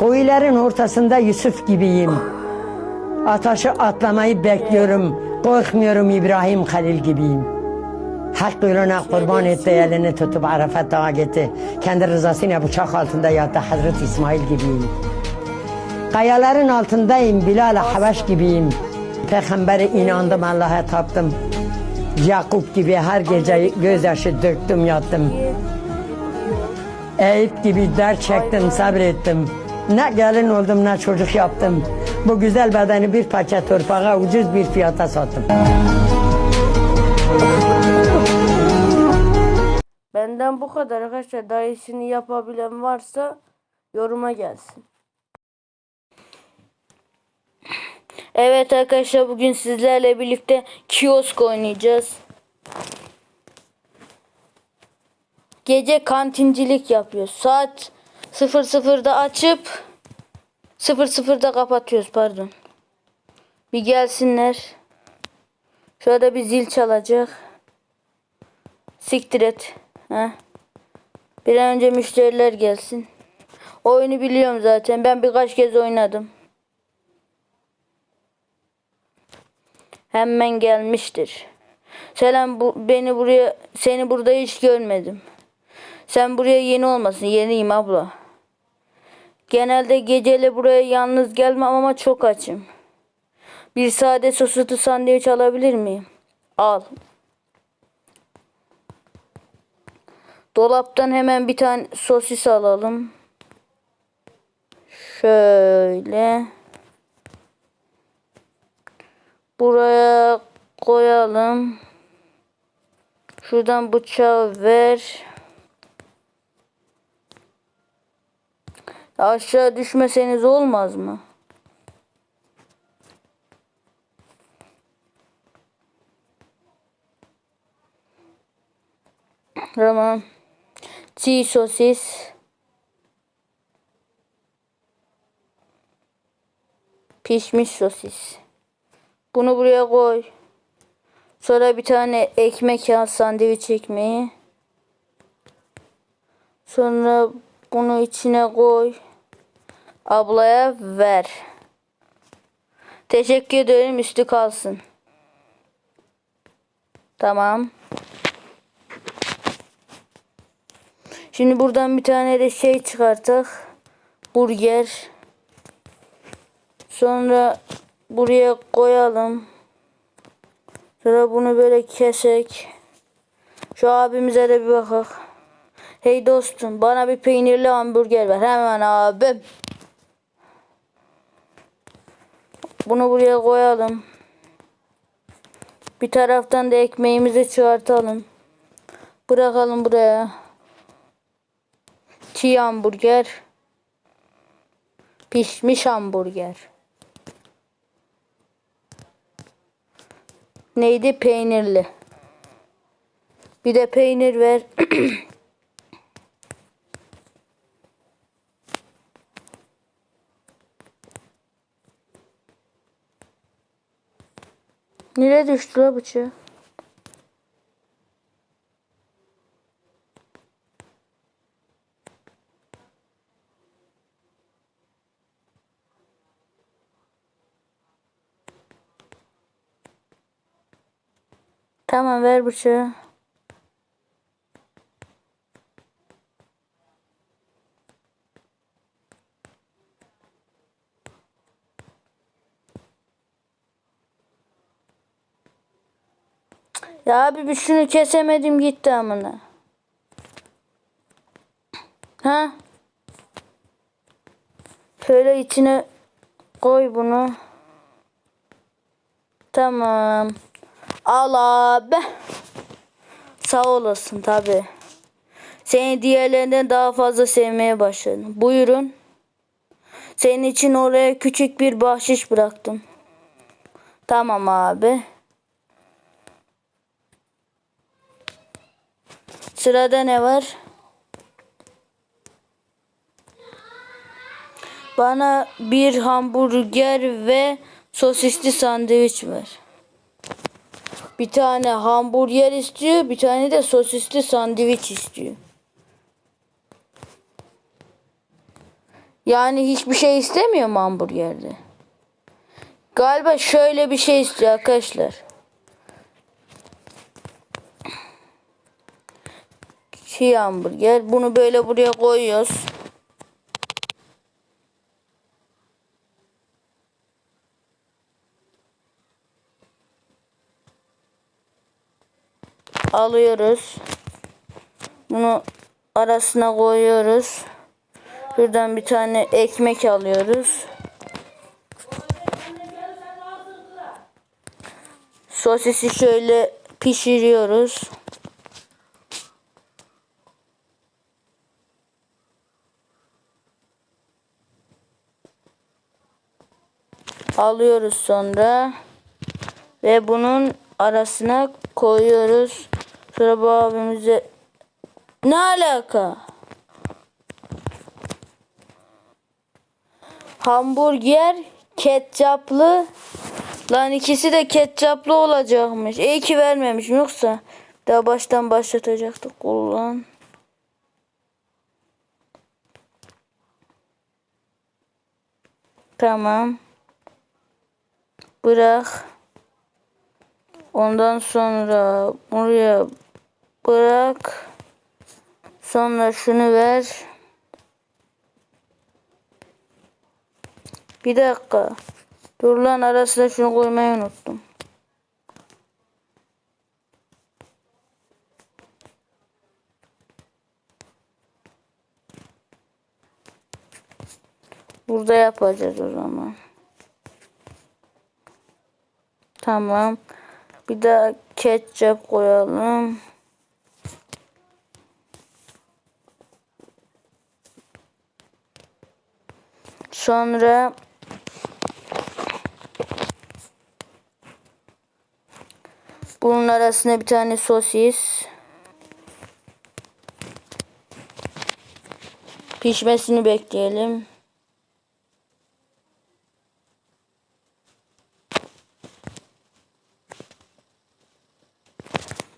Koyuların ortasında Yusuf gibiyim. Ataşı atlamayı bekliyorum. Korkmuyorum İbrahim Halil gibiyim. Hak yoluna kurban etti elini tutup Arafat dağa gitti. Kendi rızasıyla bıçak altında yattı Hazreti İsmail gibiyim. Kayaların altındayım Bilal Habeş gibiyim. Peygamber'e inandım Allah'a taptım. Yakup gibi her gece gözyaşı döktüm yattım. Eyüp gibi dert çektim sabrettim. Ne gelin oldum ne çocuk yaptım. Bu güzel bedeni bir parça torpağa ucuz bir fiyata sattım. Benden bu kadar arkadaşlar. Daha iyisini yapabilen varsa yoruma gelsin. Evet arkadaşlar bugün sizlerle birlikte kiosk oynayacağız. Gece kantincilik yapıyoruz. Saat 00'da açıp 00'da kapatıyoruz pardon. Bir gelsinler. Şurada bir zil çalacak. Siktir et. Ha? Bir an önce müşteriler gelsin. Oyunu biliyorum zaten. Ben birkaç kez oynadım. Hemen gelmiştir. Selam bu, beni buraya seni burada hiç görmedim. Sen buraya yeni olmasın. Yeniyim abla. Genelde geceli buraya yalnız gelmem ama çok açım. Bir sade soslu sandviç alabilir miyim? Al. Dolaptan hemen bir tane sosis alalım. Şöyle. Buraya koyalım. Şuradan bıçağı ver. Aşağı düşmeseniz olmaz mı? Tamam. Çiğ sosis. Pişmiş sosis. Bunu buraya koy. Sonra bir tane ekmek al sandviç ekmeği. Sonra bunu içine koy. Ablaya ver. Teşekkür ederim üstü kalsın. Tamam. Şimdi buradan bir tane de şey çıkartak. Burger. Sonra buraya koyalım. Sonra bunu böyle kesek. Şu abimize de bir bakak. Hey dostum bana bir peynirli hamburger ver. Hemen abim. Bunu buraya koyalım. Bir taraftan da ekmeğimizi çıkartalım. Bırakalım buraya. Çiğ hamburger. Pişmiş hamburger. Neydi? Peynirli. Bir de peynir ver. Nereye düştü la bıçağı? Tamam ver bıçağı. Ya abi bir şunu kesemedim gitti amına. Ha? Şöyle içine koy bunu. Tamam. Al abi. Sağ olasın tabi. Seni diğerlerinden daha fazla sevmeye başladım. Buyurun. Senin için oraya küçük bir bahşiş bıraktım. Tamam abi. Sırada ne var? Bana bir hamburger ve sosisli sandviç ver. Bir tane hamburger istiyor, bir tane de sosisli sandviç istiyor. Yani hiçbir şey istemiyor mu hamburgerde? Galiba şöyle bir şey istiyor arkadaşlar. Çiğ hamburger. Bunu böyle buraya koyuyoruz. Alıyoruz. Bunu arasına koyuyoruz. Buradan bir tane ekmek alıyoruz. Sosisi şöyle pişiriyoruz. Alıyoruz sonra ve bunun arasına koyuyoruz. Sonra bu abimize ne alaka? Hamburger ketçaplı. Lan ikisi de ketçaplı olacakmış. İyi ki vermemiş yoksa daha baştan başlatacaktık ulan. Tamam. Bırak. Ondan sonra buraya bırak. Sonra şunu ver. Bir dakika. Dur lan arasına şunu koymayı unuttum. Burada yapacağız o zaman. Tamam. Bir daha ketçap koyalım. Sonra bunun arasına bir tane sosis. Pişmesini bekleyelim.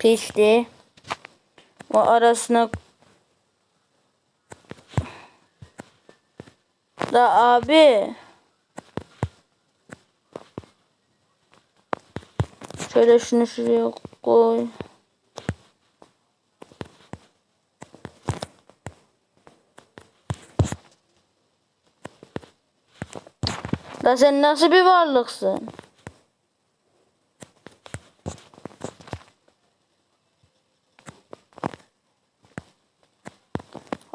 Pişti. O arasına Da abi. Şöyle şunu şuraya koy. Da sen nasıl bir varlıksın?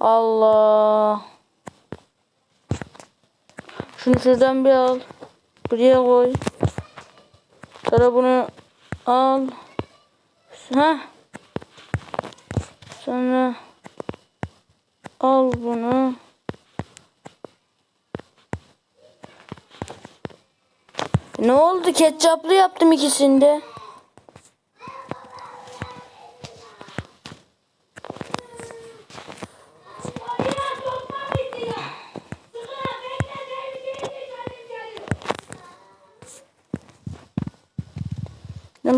Allah. Şunu şuradan bir al. Buraya koy. Sonra bunu al. Ha. Sonra al bunu. Ne oldu? Ketçaplı yaptım ikisinde.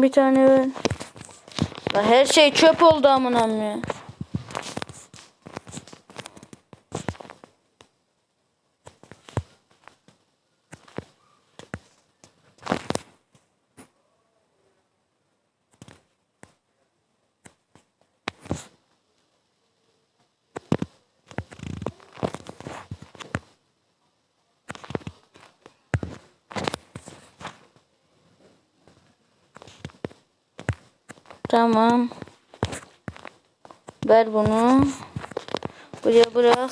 Bir tane. Lan her şey çöp oldu amına ya. Tamam. Ver bunu. Buraya bırak.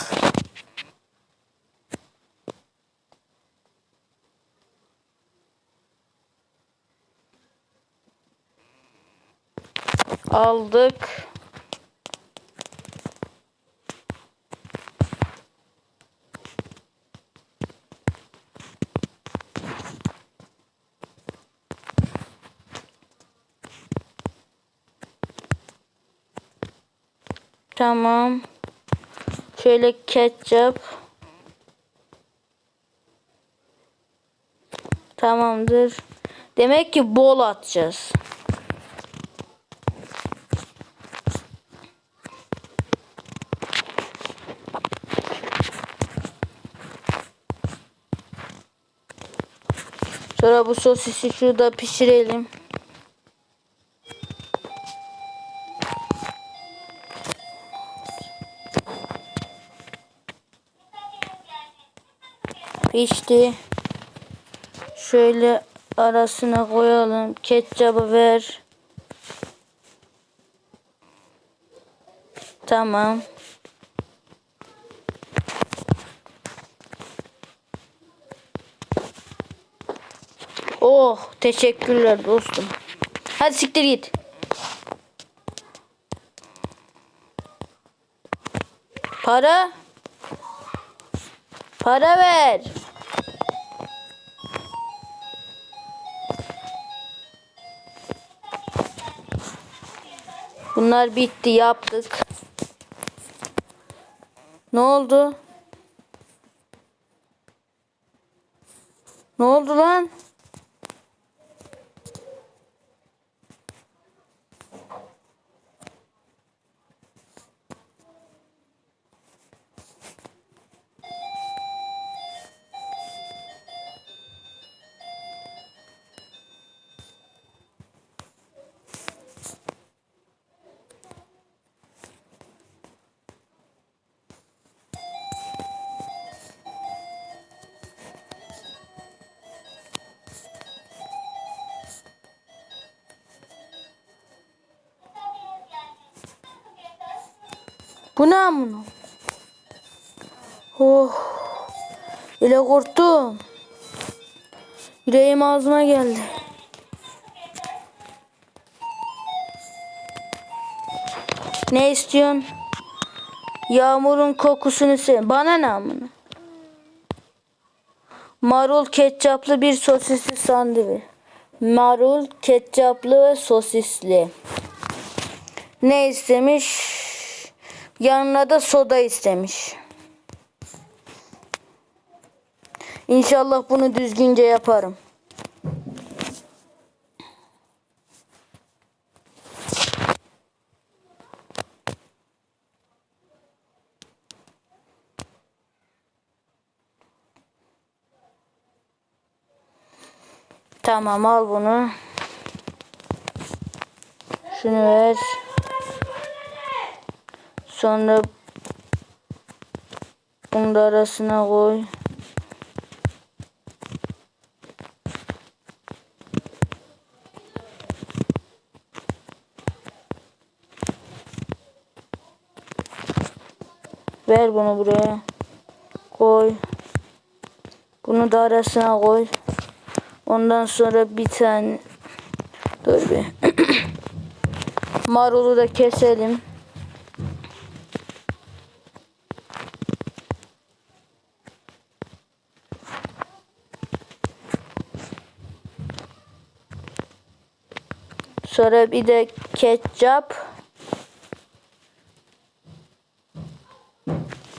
Aldık. Tamam. Şöyle ketçap. Tamamdır. Demek ki bol atacağız. Sonra bu sosisi şurada pişirelim. Pişti. Şöyle arasına koyalım. Ketçabı ver. Tamam. Oh teşekkürler dostum. Hadi siktir git. Para. Para ver. Bunlar bitti yaptık. Ne oldu? Bu ne amına? Oh. Ile korktum. Yüreğim ağzıma geldi. Ne istiyorsun? Yağmurun kokusunu sev. Bana ne amına? Marul ketçaplı bir sosisli sandviç. Marul ketçaplı ve sosisli. Ne istemiş? Yanına da soda istemiş. İnşallah bunu düzgünce yaparım. Tamam al bunu. Şunu ver. Sonra bunu da arasına koy. Ver bunu buraya. Koy. Bunu da arasına koy. Ondan sonra bir tane dur bir. Marulu da keselim. Sonra bir de ketçap.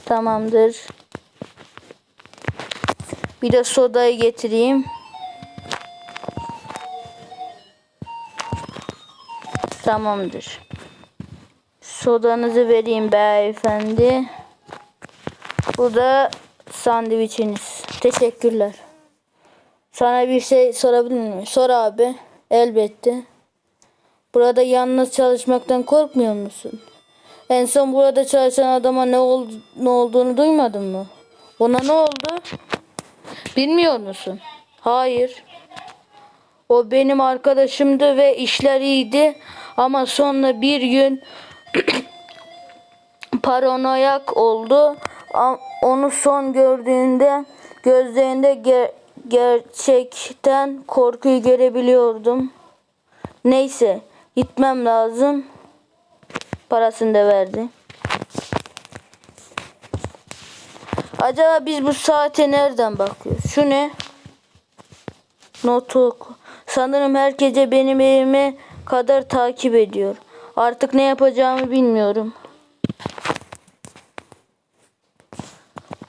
Tamamdır. Bir de sodayı getireyim. Tamamdır. Sodanızı vereyim beyefendi. Bu da sandviçiniz. Teşekkürler. Sana bir şey sorabilir miyim? Sor abi. Elbette. Burada yalnız çalışmaktan korkmuyor musun? En son burada çalışan adama ne, ol, ne olduğunu duymadın mı? Ona ne oldu? Bilmiyor musun? Hayır. O benim arkadaşımdı ve işler iyiydi. Ama sonra bir gün paranoyak oldu. Onu son gördüğünde gözlerinde ger- gerçekten korkuyu görebiliyordum. Neyse gitmem lazım. Parasını da verdi. Acaba biz bu saate nereden bakıyoruz? Şu ne? Notu oku. Sanırım her gece benim evime kadar takip ediyor. Artık ne yapacağımı bilmiyorum.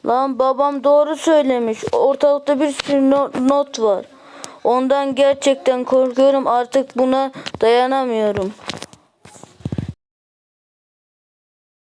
Lan babam doğru söylemiş. Ortalıkta bir sürü no- not var. Ondan gerçekten korkuyorum. Artık buna dayanamıyorum.